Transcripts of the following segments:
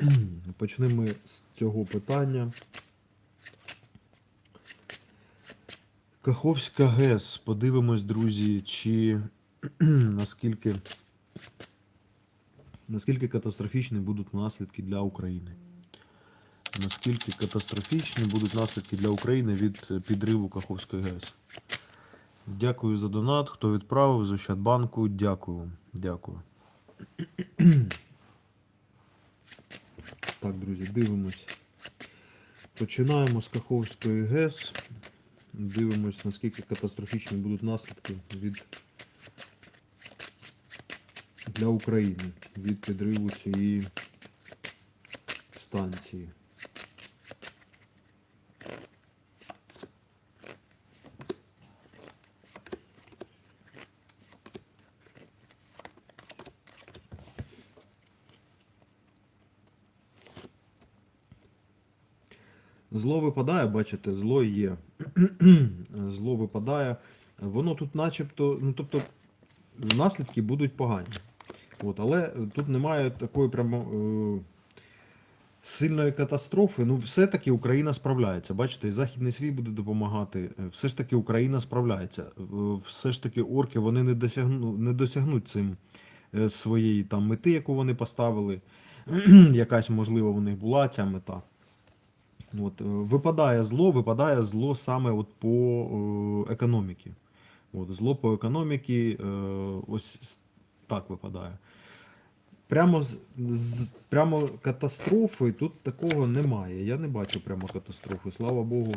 Почнемо з цього питання. Каховська ГЕС. Подивимось, друзі, чи наскільки, наскільки катастрофічні будуть наслідки для України. Наскільки катастрофічні будуть наслідки для України від підриву Каховської ГЕС. Дякую за донат. Хто відправив з Ощадбанку, дякую. Дякую. Так, друзі, дивимось. Починаємо з Каховської ГЕС. Дивимось, наскільки катастрофічні будуть наслідки від для України від підриву цієї станції. Зло випадає, бачите, зло є. зло випадає. Воно тут начебто, ну тобто, наслідки будуть погані. От, але тут немає такої прямо е, сильної катастрофи. Ну, все-таки Україна справляється. Бачите, і Західний світ буде допомагати. Е, Все ж таки Україна справляється. Е, Все ж таки орки вони не, досягну, не досягнуть цим е, своєї там мети, яку вони поставили. Якась, можливо, в них була ця мета. От, е, випадає зло, випадає зло саме от по е, економіки. От, зло по економіки е, ось так випадає. Прямо, з, прямо катастрофи тут такого немає. Я не бачу прямо катастрофи, слава Богу.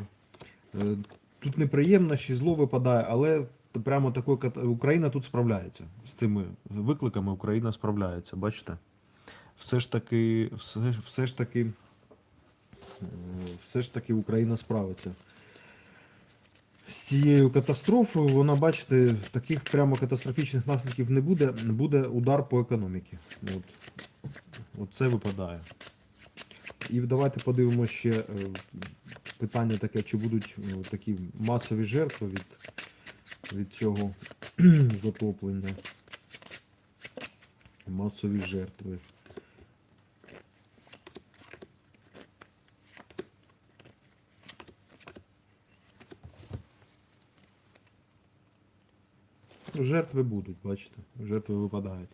Тут неприємно, що зло випадає, але прямо такої Україна тут справляється. З цими викликами Україна справляється, бачите? Все ж таки, все, все ж таки. Все ж таки Україна справиться. З цією катастрофою, вона, бачите, таких прямо катастрофічних наслідків не буде. Буде удар по економіці. От. От це випадає. І давайте подивимося ще е, питання таке, чи будуть е, такі масові жертви від, від цього затоплення. Масові жертви. Жертви будуть, бачите. Жертви випадають.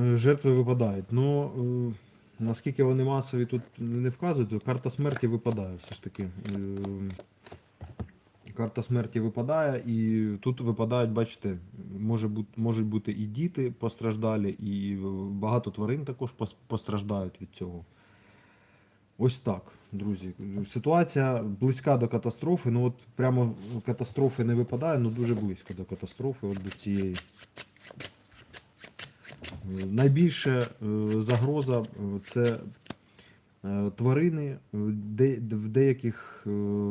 Е, Жертви випадають. Ну, е, наскільки вони масові тут не вказують, то карта смерті випадає все ж таки. Е, Карта смерті випадає, і тут випадають, бачите, може бути, можуть бути і діти постраждалі, і багато тварин також постраждають від цього. Ось так, друзі. Ситуація близька до катастрофи. Ну от прямо катастрофи не випадає, але дуже близько до катастрофи, от до цієї. Найбільша е, загроза е, це е, тварини. В деяких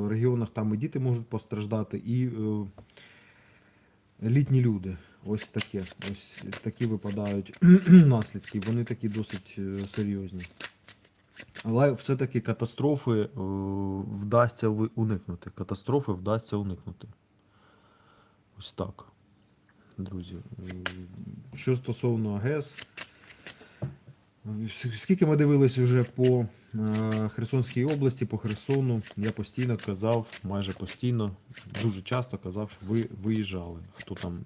регіонах там і діти можуть постраждати, і літні люди. Ось таке. Ось такі випадають наслідки. Вони такі досить серйозні. Але все-таки катастрофи е, вдасться уникнути. Катастрофи вдасться уникнути. Ось так. Друзі. Що стосовно ГЕС, е, скільки ми дивилися вже по е, Херсонській області, по Херсону, я постійно казав, майже постійно, дуже часто казав, що ви виїжджали. Хто там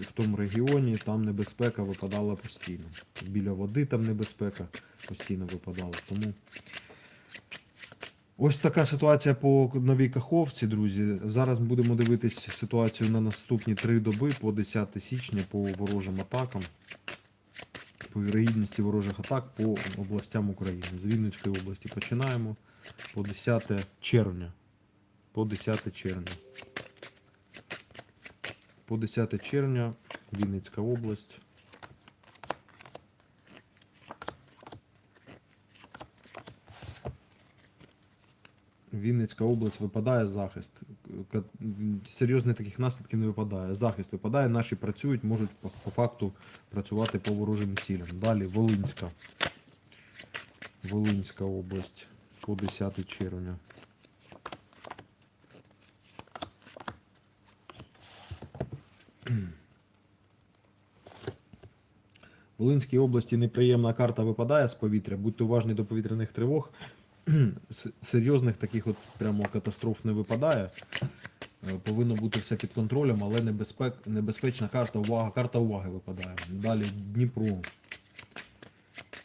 в тому регіоні, там небезпека випадала постійно. Біля води там небезпека постійно випадала. Тому ось така ситуація по новій Каховці, друзі. Зараз будемо дивитись ситуацію на наступні три доби по 10 січня по ворожим атакам. По вірогідності ворожих атак по областям України. З Вінницької області починаємо по 10 червня. По 10 червня. По 10 червня Вінницька область. Вінницька область випадає захист. Серйозних таких наслідків не випадає. Захист випадає, наші працюють, можуть по, факту працювати по ворожим цілям. Далі Волинська. Волинська область по 10 червня. В Волинській області неприємна карта випадає з повітря. Будьте уважні до повітряних тривог. Серйозних таких от прямо катастроф не випадає. Е, Повинно бути все під контролем, але небезпек, небезпечна карта увага. Карта уваги випадає. Далі Дніпро.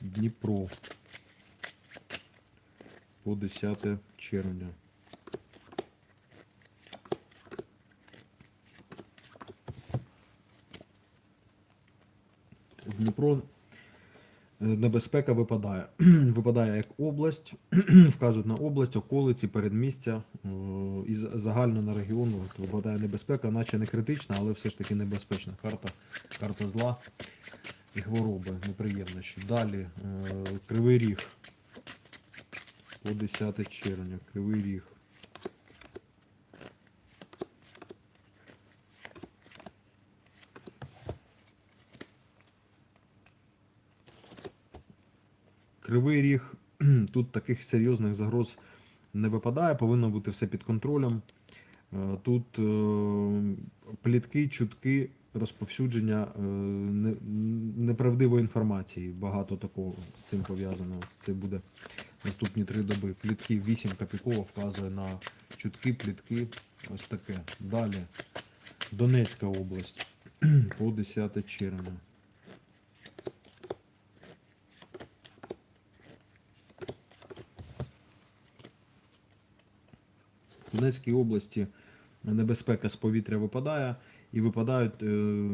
Дніпро. По 10 червня. Дніпро е, небезпека випадає. випадає як область, вказують на область, околиці, передмістя е, і загально на регіон от випадає небезпека, наче не критична, але все ж таки небезпечна карта. Карта зла і хвороби, неприємності. Далі е, Кривий Ріг. По 10 червня. Кривий Ріг. Кривий ріг, тут таких серйозних загроз не випадає, повинно бути все під контролем. Е, Тут е, плітки, чутки, розповсюдження е, неправдивої інформації. Багато такого з цим пов'язано. Це буде наступні три доби. Плітки 8 Капікова вказує на чутки, плітки. Ось таке. Далі. Донецька область по 10 червня. Донецькій області небезпека з повітря випадає і випадають е,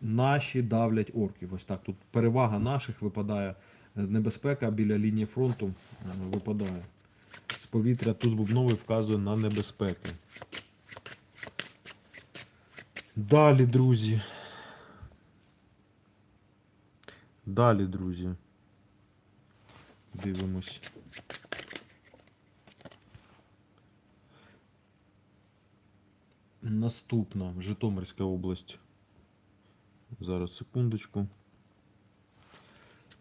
наші давлять орків. Ось так. Тут перевага наших випадає. Небезпека біля лінії фронту е, випадає. З повітря туз бубновий вказує на небезпеки. Далі, друзі. Далі, друзі. Дивимось. Наступна Житомирська область. Зараз секундочку.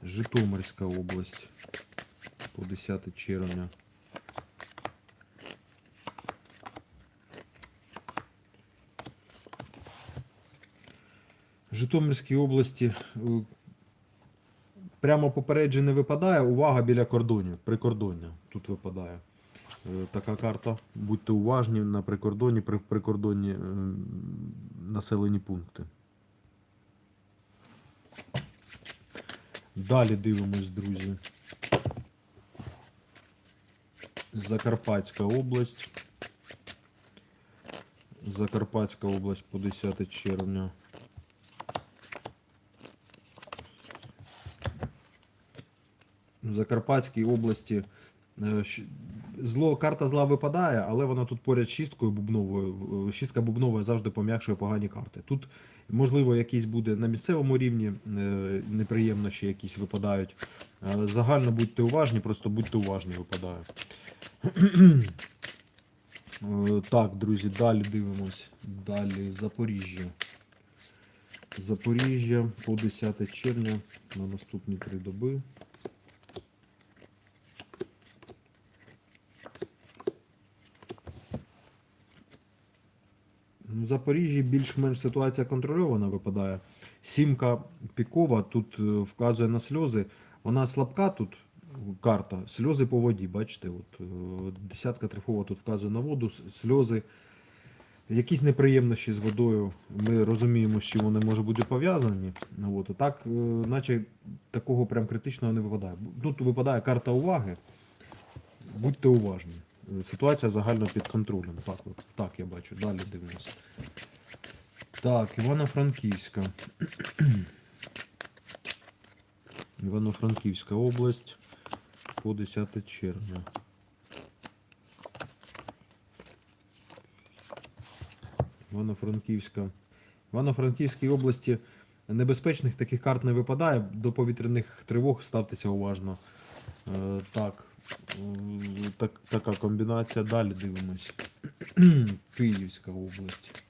Житомирська область по 10 червня. Житомирській області е, прямо попередження не випадає. Увага біля кордонів. Прикордоння тут випадає. Е, Така карта. Будьте уважні на прикордоні, при прикордонні е, населені пункти. Далі дивимось, друзі. Закарпатська область. Закарпатська область по 10 червня. В Закарпатській області зло, карта зла випадає, але вона тут поряд з шісткою бубновою. Е, Шістка бубнова завжди пом'якшує погані карти. Тут, можливо, якісь буде на місцевому рівні е, неприємності якісь випадають. Е, Загально будьте уважні, просто будьте уважні, випадає. Е, Так, друзі, далі дивимось. Далі Запоріжжя. Запоріжжя по 10 червня на наступні три доби. В Запоріжжі більш-менш ситуація контрольована випадає. Сімка пікова тут е, вказує на сльози. Вона слабка тут карта, сльози по воді, бачите, от, е, десятка трифова тут вказує на воду, сльози. Якісь неприємності з водою. Ми розуміємо, з чим вони можуть бути пов'язані. От, так, е, наче такого прям критичного не випадає. Тут випадає карта уваги. Будьте уважні. Ситуація загально під контролем. Так, от, так я бачу. Далі дивимося. Так, Івано-Франківська. Івано-Франківська область по 10 червня. Івано-Франківська. Івано-Франківській області небезпечних таких карт не випадає. До повітряних тривог ставтеся уважно. Е, так, так, така комбінація. Далі дивимось. Київська область.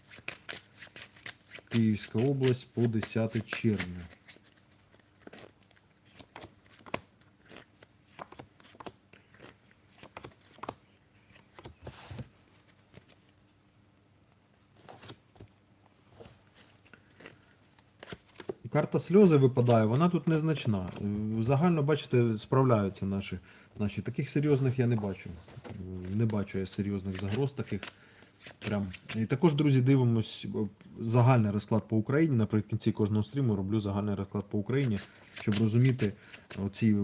Київська область по 10 червня. Карта сльози випадає, вона тут незначна. Е, Загально, бачите, справляються наші. наші. Таких серйозних я не бачу. Е, Не бачу я серйозних загроз таких. Прям. І також, друзі, дивимось е, загальний розклад по Україні. Наприкінці кожного стріму роблю загальний розклад по Україні, щоб розуміти, оці,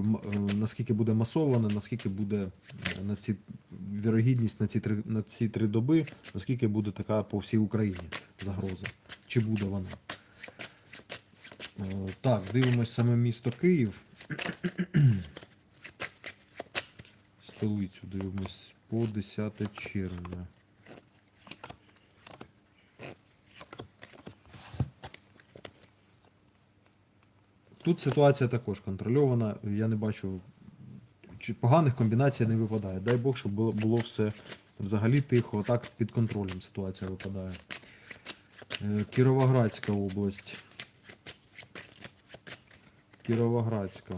наскільки буде масовано, наскільки буде на ці вірогідність на ці три на ці три доби, наскільки буде така по всій Україні загроза. Чи буде вона? Е, Так, дивимось саме місто Київ. Столицю дивимось по 10 червня. Тут ситуація також контрольована. Я не бачу чи поганих комбінацій не випадає. Дай Бог, щоб було, було все взагалі тихо, так під контролем ситуація випадає. Е, Кіровоградська область. Кіровоградська.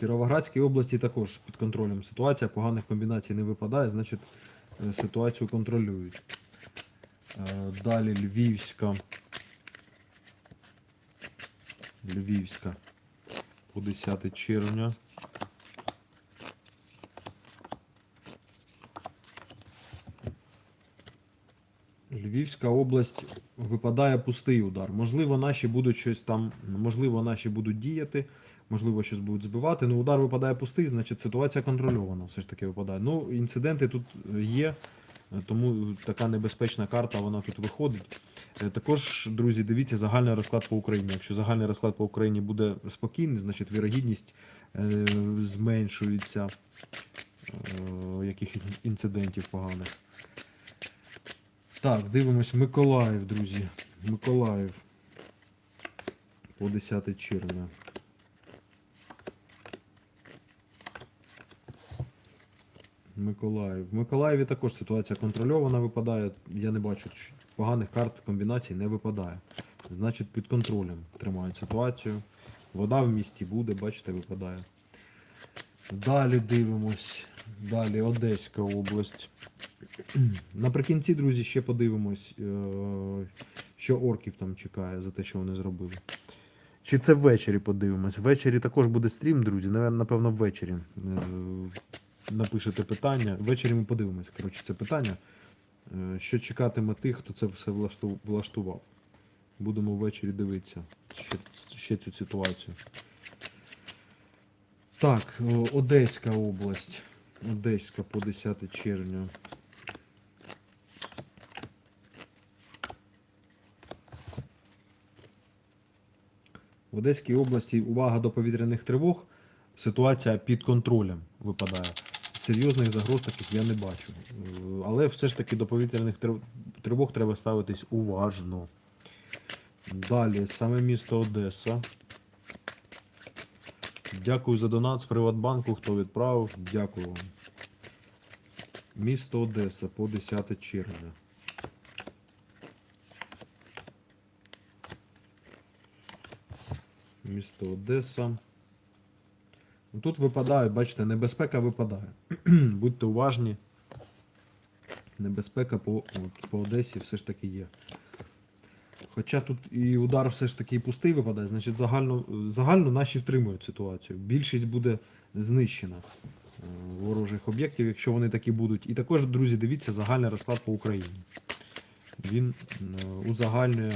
Кіровоградській області також під контролем ситуація, поганих комбінацій не випадає, значить е, ситуацію контролюють. Е, Далі Львівська. Львівська. По 10 червня. Львівська область випадає пустий удар. Можливо, наші будуть щось там, можливо, наші будуть діяти, можливо, щось будуть збивати. Ну, удар випадає пустий, значить ситуація контрольована все ж таки випадає. Ну, інциденти тут є, тому така небезпечна карта вона тут виходить. Е, Також, друзі, дивіться загальний розклад по Україні. Якщо загальний розклад по Україні буде спокійний, значить вірогідність е, зменшується е, якихось інцидентів поганих. Так, дивимось Миколаїв, друзі. Миколаїв. По 10 червня. Миколаїв. В Миколаєві також ситуація контрольована випадає. Я не бачу поганих карт комбінацій не випадає. Значить, під контролем тримають ситуацію. Вода в місті буде, бачите, випадає. Далі дивимось. Далі Одеська область. Наприкінці, друзі, ще подивимось, е, що орків там чекає за те, що вони зробили. Чи це ввечері подивимось? Ввечері також буде стрім, друзі. Напевно, ввечері. Е, Напишете питання. Ввечері ми подивимось. Коротше, це питання. Е, Що чекатиме тих, хто це все влаштував. Будемо ввечері дивитися ще, ще цю ситуацію. Так, Одеська область. Одеська по 10 червня. В Одеській області увага до повітряних тривог. Ситуація під контролем випадає. Серйозних загроз таких я не бачу. Але все ж таки до повітряних тривог треба ставитись уважно. Далі, саме місто Одеса. Дякую за донат з Приватбанку, хто відправив. Дякую вам. Місто Одеса по 10 червня. Місто Одеса. Ну, Тут випадає, бачите, небезпека випадає. Будьте уважні. Небезпека по, по Одесі все ж таки є. Хоча тут і удар все ж таки і пустий випадає, значить загально, загально наші втримують ситуацію. Більшість буде знищена е, ворожих об'єктів, якщо вони такі будуть. І також, друзі, дивіться загальний розклад по Україні. Він е, узагальнює.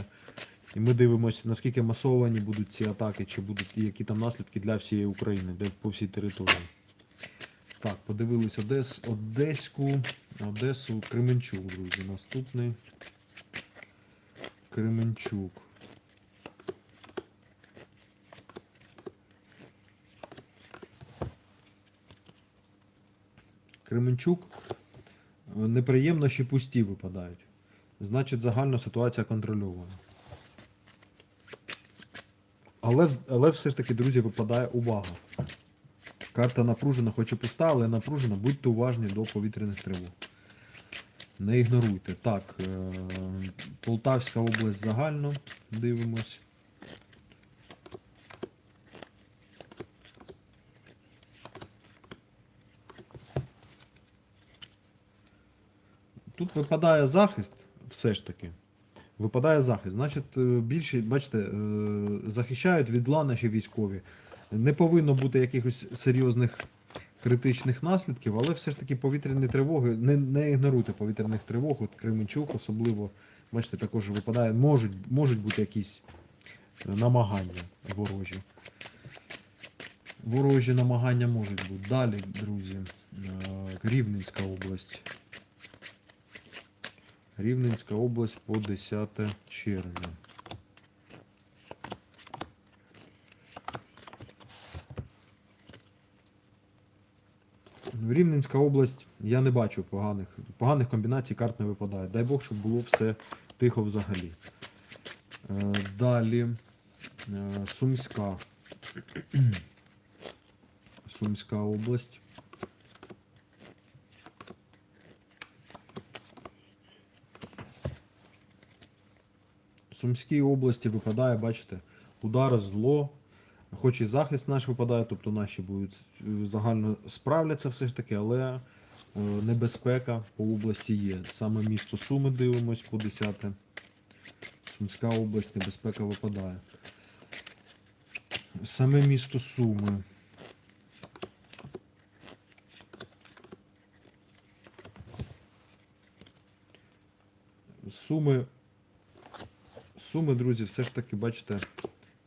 І ми дивимося, наскільки масовані будуть ці атаки, чи будуть і які там наслідки для всієї України, де по всій території. Так, подивились Одес, Одеську, Одесу, Кременчук, друзі. Наступний. Кременчук. Кременчук неприємно ще пусті випадають. Значить, загальна ситуація контрольована. Але, але все ж таки, друзі, випадає увага. Карта напружена, хоч і пуста, але напружена. Будьте уважні до повітряних тривог. Не ігноруйте. Так, е, Полтавська область загально дивимось. Тут випадає захист, все ж таки. Випадає захист. Значить, е, більше, бачите, е, захищають від ланаші військові. Не повинно бути якихось серйозних критичних наслідків, але все ж таки повітряні тривоги, не, не ігноруйте повітряних тривог, от Кременчук особливо, бачите, також випадає, можуть, можуть бути якісь е, намагання ворожі. Ворожі намагання можуть бути. Далі, друзі, е, Рівненська область. Рівненська область по 10 червня. Рівненська область, я не бачу поганих, поганих комбінацій карт не випадає. Дай Бог, щоб було все тихо взагалі. Е, Далі е, Сумська. Сумська область. Сумській області випадає, бачите, удар зло. Хоч і захист наш випадає, тобто наші будуть е, загально справляться все ж таки, але е, небезпека по області є. Саме місто Суми дивимось по 10. Сумська область, небезпека випадає. Саме місто Суми. Суми, Суми, друзі, все ж таки, бачите,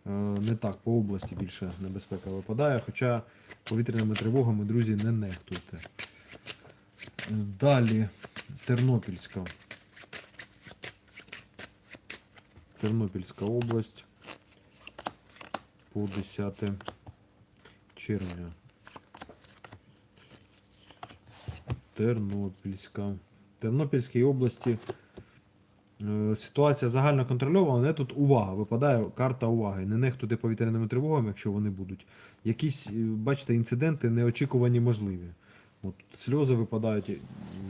не так по області більше небезпека випадає, хоча повітряними тривогами, друзі, не нехтуйте. Е, Далі Тернопільська. Тернопільська область по 10 червня. Тернопільська. Тернопільській області е, ситуація загально контрольована, але тут увага. Випадає карта уваги. Не нехтуйте повітряними тривогами, якщо вони будуть. Якісь, е, бачите, інциденти неочікувані можливі. От, сльози випадають.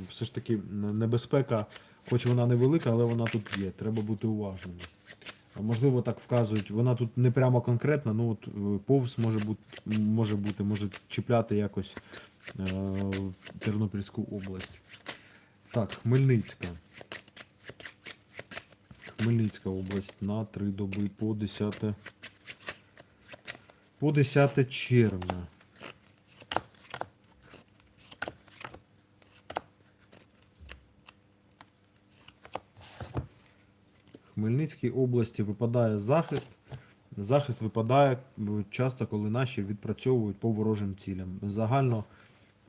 Все ж таки небезпека, хоч вона невелика, але вона тут є. Треба бути уважними. Можливо, так вказують. Вона тут не прямо конкретна, ну от е, повз може бути, може бути, може чіпляти якось е, Тернопільську область. Так, Хмельницька. Хмельницька область на 3 доби по 10 по 10 червня. Хмельницькій області випадає захист. Захист випадає часто, коли наші відпрацьовують по ворожим цілям. Загально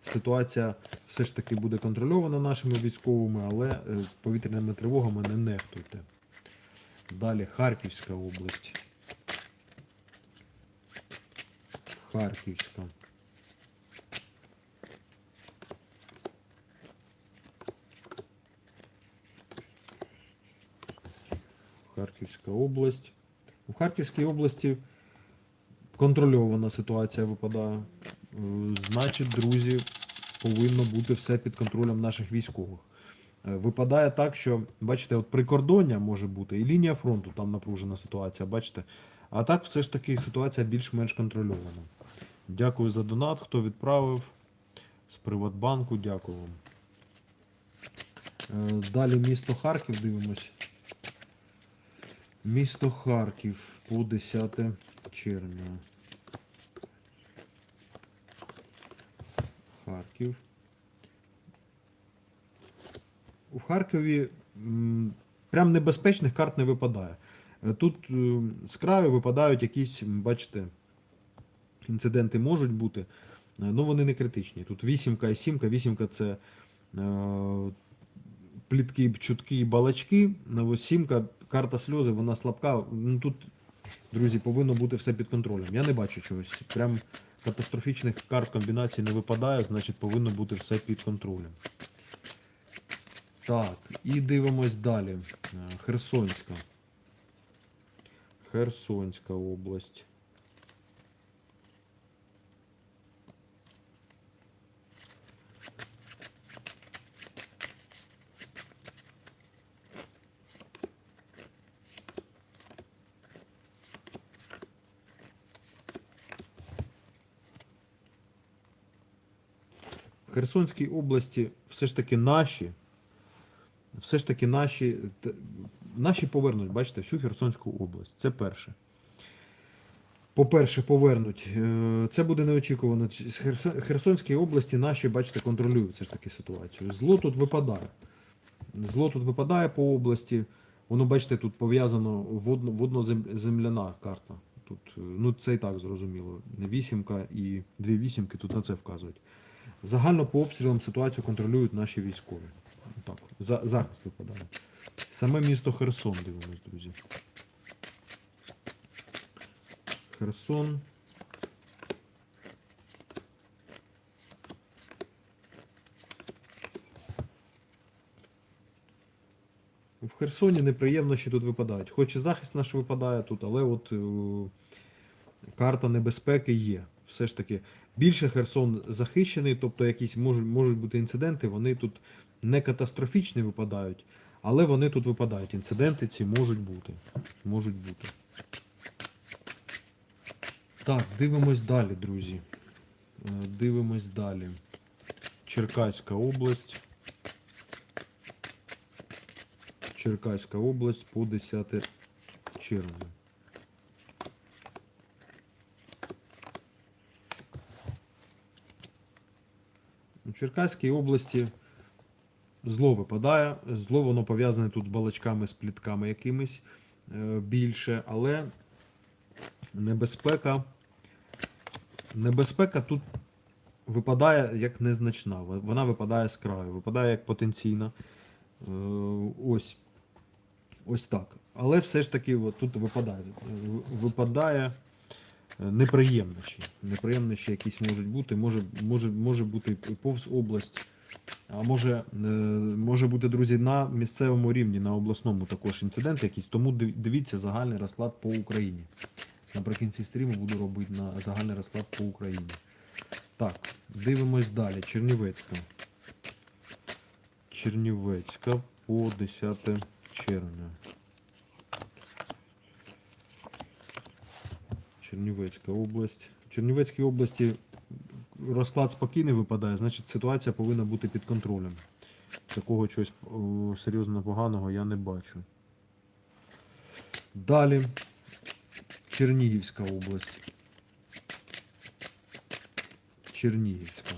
ситуація все ж таки буде контрольована нашими військовими, але е, повітряними тривогами не нехтуйте. Далі Харківська область. Харківська. Харківська область. У Харківській області контрольована ситуація випадає. Е, Значить, друзі, повинно бути все під контролем наших військових. Випадає так, що, бачите, от прикордоння може бути і лінія фронту, там напружена ситуація, бачите. А так все ж таки ситуація більш-менш контрольована. Дякую за донат, хто відправив з Приватбанку, дякую вам. Е, Далі місто Харків дивимось. Місто Харків по 10 червня. Харків. У Харкові прям небезпечних карт не випадає. Е, Тут е, з краю випадають якісь, бачите, інциденти можуть бути, е, ну вони не критичні. Тут вісімка і сімка. Вісімка це е, плітки, чутки і балачки. Сімка, карта сльози, вона слабка. Ну тут, друзі, повинно бути все під контролем. Я не бачу чогось. Прям катастрофічних карт комбінацій не випадає, значить повинно бути все під контролем. Так, і дивимось далі. Е, Херсонська. Херсонська область. Херсонській області все ж таки наші все ж таки наші, наші повернуть, бачите, всю Херсонську область. Це перше. По-перше, повернуть. Е, Це буде неочікувано. З Херсон- Херсонській області наші, бачите, контролюють все ж таки ситуацію. Зло тут випадає. Зло тут випадає по області. Воно, бачите, тут пов'язано водно, водноземляна карта. Тут, е, ну, це і так зрозуміло. Вісімка і дві вісімки тут на це вказують. Загально по обстрілам ситуацію контролюють наші військові. Так, за, захист випадає. Саме місто Херсон дивимось, друзі. Херсон. В Херсоні неприємності тут випадають. Хоч і захист наш випадає тут, але от е, карта небезпеки є. Все ж таки, більше Херсон захищений, тобто якісь можуть, можуть бути інциденти, вони тут не катастрофічні випадають, але вони тут випадають. Інциденти ці можуть бути. Можуть бути. Так, дивимось далі, друзі. Е, Дивимось далі. Черкаська область. Черкаська область по 10 червня. Черкаській області зло випадає. Зло воно пов'язане тут з балачками, з плітками якимись е, більше, але небезпека. Небезпека тут випадає як незначна. Вона випадає з краю, випадає як потенційна. Е, Ось. Ось так. Але все ж таки тут випадає. В- Випадає е, неприємнощі. Неприємнощі якісь можуть бути. Може, може, може бути повз область. А може, е, може бути, друзі, на місцевому рівні, на обласному також інцидент якийсь. Тому дивіться загальний розклад по Україні. Наприкінці стріму буду робити на загальний розклад по Україні. Так, дивимось далі. Чернівецька. Чернівецька по 10 червня. Чернівецька область. В Чернівецькій області розклад спокійний випадає, значить ситуація повинна бути під контролем. Такого чогось серйозно поганого я не бачу. Далі. Чернігівська область. Чернігівська.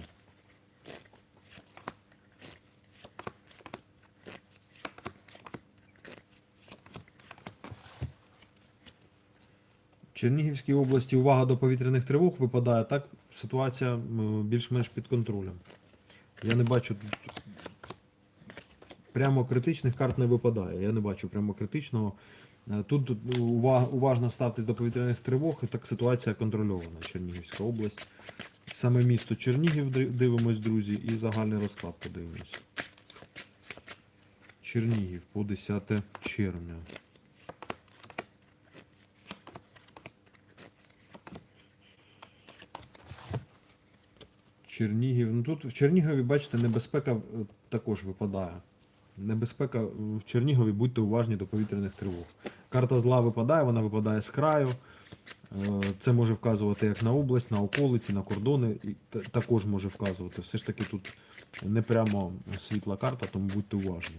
Чернігівській області увага до повітряних тривог випадає. Так ситуація більш-менш під контролем. Я не бачу прямо критичних карт не випадає. Я не бачу прямо критичного. Е, Тут ува- уважно ставтесь до повітряних тривог, і так ситуація контрольована. Чернігівська область. Саме місто Чернігів дивимось, друзі, і загальний розклад подивимось. Чернігів по 10 червня. Чернігів. Ну тут в Чернігові, бачите, небезпека е, також випадає. Небезпека в Чернігові, будьте уважні до повітряних тривог. Карта зла випадає, вона випадає з краю. Е, Це може вказувати як на область, на околиці, на кордони. І також може вказувати. Все ж таки тут не прямо світла карта, тому будьте уважні.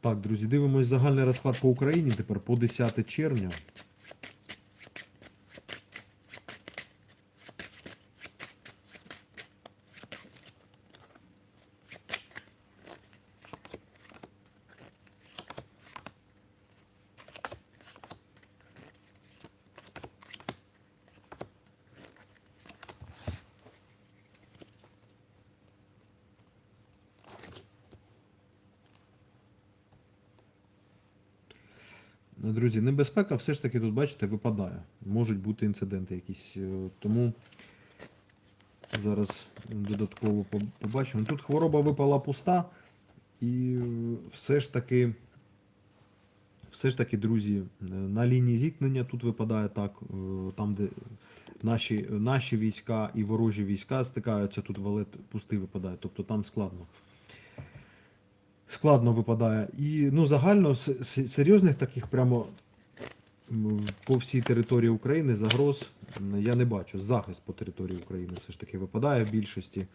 Так, друзі, дивимось загальний розклад по Україні тепер по 10 червня. Друзі, небезпека все ж таки тут, бачите, випадає. Можуть бути інциденти якісь. е, Тому зараз додатково побачимо. Тут хвороба випала пуста, і все ж таки, все ж таки, друзі, е, на лінії зіткнення тут випадає так, е, там, де наші, наші війська і ворожі війська стикаються, тут валет пустий випадає, тобто там складно. Складно випадає. І ну, загально серйозних таких прямо по всій території України загроз я не бачу. Захист по території України все ж таки випадає в більшості.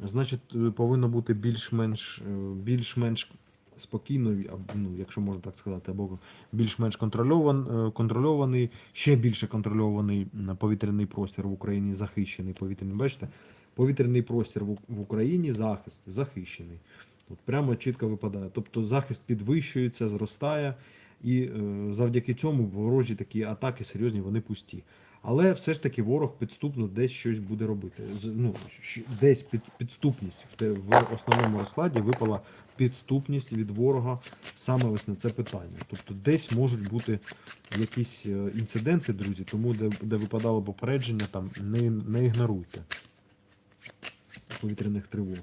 Значить, е, повинно бути більш-менш е, більш-менш спокійно, ну, якщо можна так сказати, або більш-менш контрольован, е, контрольований, ще більше контрольований повітряний простір в Україні захищений повітряний. Бачите, повітряний простір в Україні захист захищений. От прямо чітко випадає. Тобто захист підвищується, зростає, і е, завдяки цьому ворожі такі атаки серйозні, вони пусті. Але все ж таки ворог підступно десь щось буде робити. Ну, десь під, підступність в, основному розкладі випала підступність від ворога саме ось на це питання. Тобто десь можуть бути якісь е, інциденти, друзі, тому де, де випадало попередження, там не, не ігноруйте повітряних тривог.